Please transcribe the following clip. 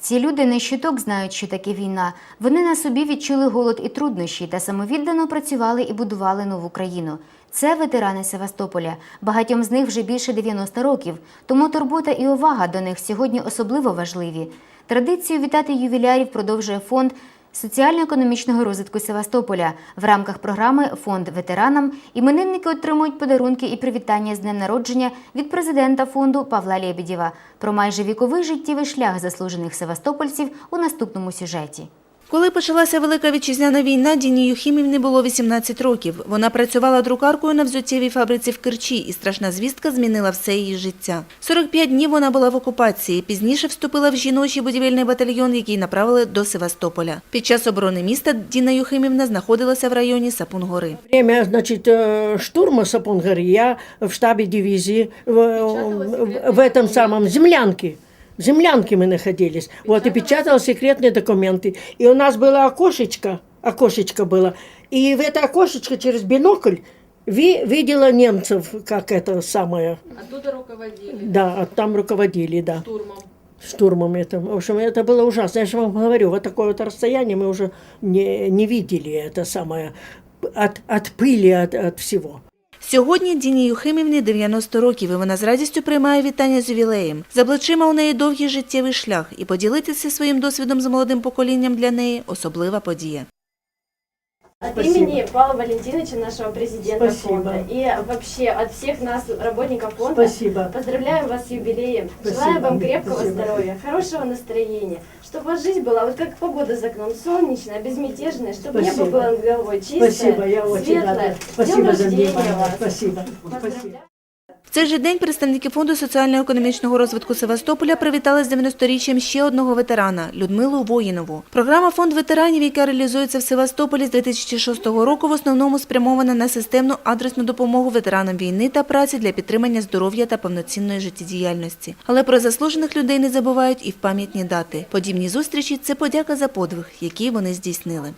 Ці люди не щиток знають, що таке війна. Вони на собі відчули голод і труднощі та самовіддано працювали і будували нову країну. Це ветерани Севастополя. Багатьом з них вже більше 90 років, тому турбота і увага до них сьогодні особливо важливі. Традицію вітати ювілярів продовжує фонд соціально-економічного розвитку Севастополя. В рамках програми Фонд ветеранам іменинники отримують подарунки і привітання з днем народження від президента фонду Павла Лєбідєва про майже віковий життєвий шлях заслужених севастопольців у наступному сюжеті. Коли почалася Велика Вітчизняна війна, Діні Юхімівні було 18 років. Вона працювала друкаркою на взуттєвій фабриці в Керчі, і страшна звістка змінила все її життя. 45 днів вона була в окупації. Пізніше вступила в жіночий будівельний батальйон, який направили до Севастополя. Під час оборони міста Діна Юхимівна знаходилася в районі Сапунгори. Время, значит, э, штурма Сапунгары я в штабе дивизии в, в, в этом самом землянке. В Землянке мы находились. Вот, и печатал секретные документы. И у нас было окошечко, окошечко было. И в это окошечко через бинокль ви, видела немцев, как это самое. Оттуда руководили Да, там руководили, да. штурмом. Штурмом это. В общем, это было ужасно. Я же вам говорю, вот такое вот расстояние мы уже не, не видели это самое. От, от пыли, от, от всего. Сьогодні Діні Юхимівні 90 років, і вона з радістю приймає вітання з ювілеєм. За плечима у неї довгий життєвий шлях, і поділитися своїм досвідом з молодим поколінням для неї – особлива подія. От Спасибо. имени Павла Валентиновича, нашего президента Спасибо. фонда, и вообще от всех нас, работников фонда, Спасибо. поздравляем вас с юбилеем. Спасибо. Желаю вам крепкого Спасибо. здоровья, хорошего настроения, чтобы ваша жизнь была вот как погода за окном, солнечная, безмятежная, чтобы небо Спасибо. было над головой чистое, Спасибо, я очень светлое. рада. Спасибо днем рождения вас. Спасибо. Спасибо. Поздравляю. В цей же день представники Фонду соціально-економічного розвитку Севастополя привітали з 90-річчям ще одного ветерана – Людмилу Воїнову. Програма «Фонд ветеранів», яка реалізується в Севастополі з 2006 року, в основному спрямована на системну адресну допомогу ветеранам війни та праці для підтримання здоров'я та повноцінної життєдіяльності. Але про заслужених людей не забувають і в пам'ятні дати. Подібні зустрічі – це подяка за подвиг, який вони здійснили.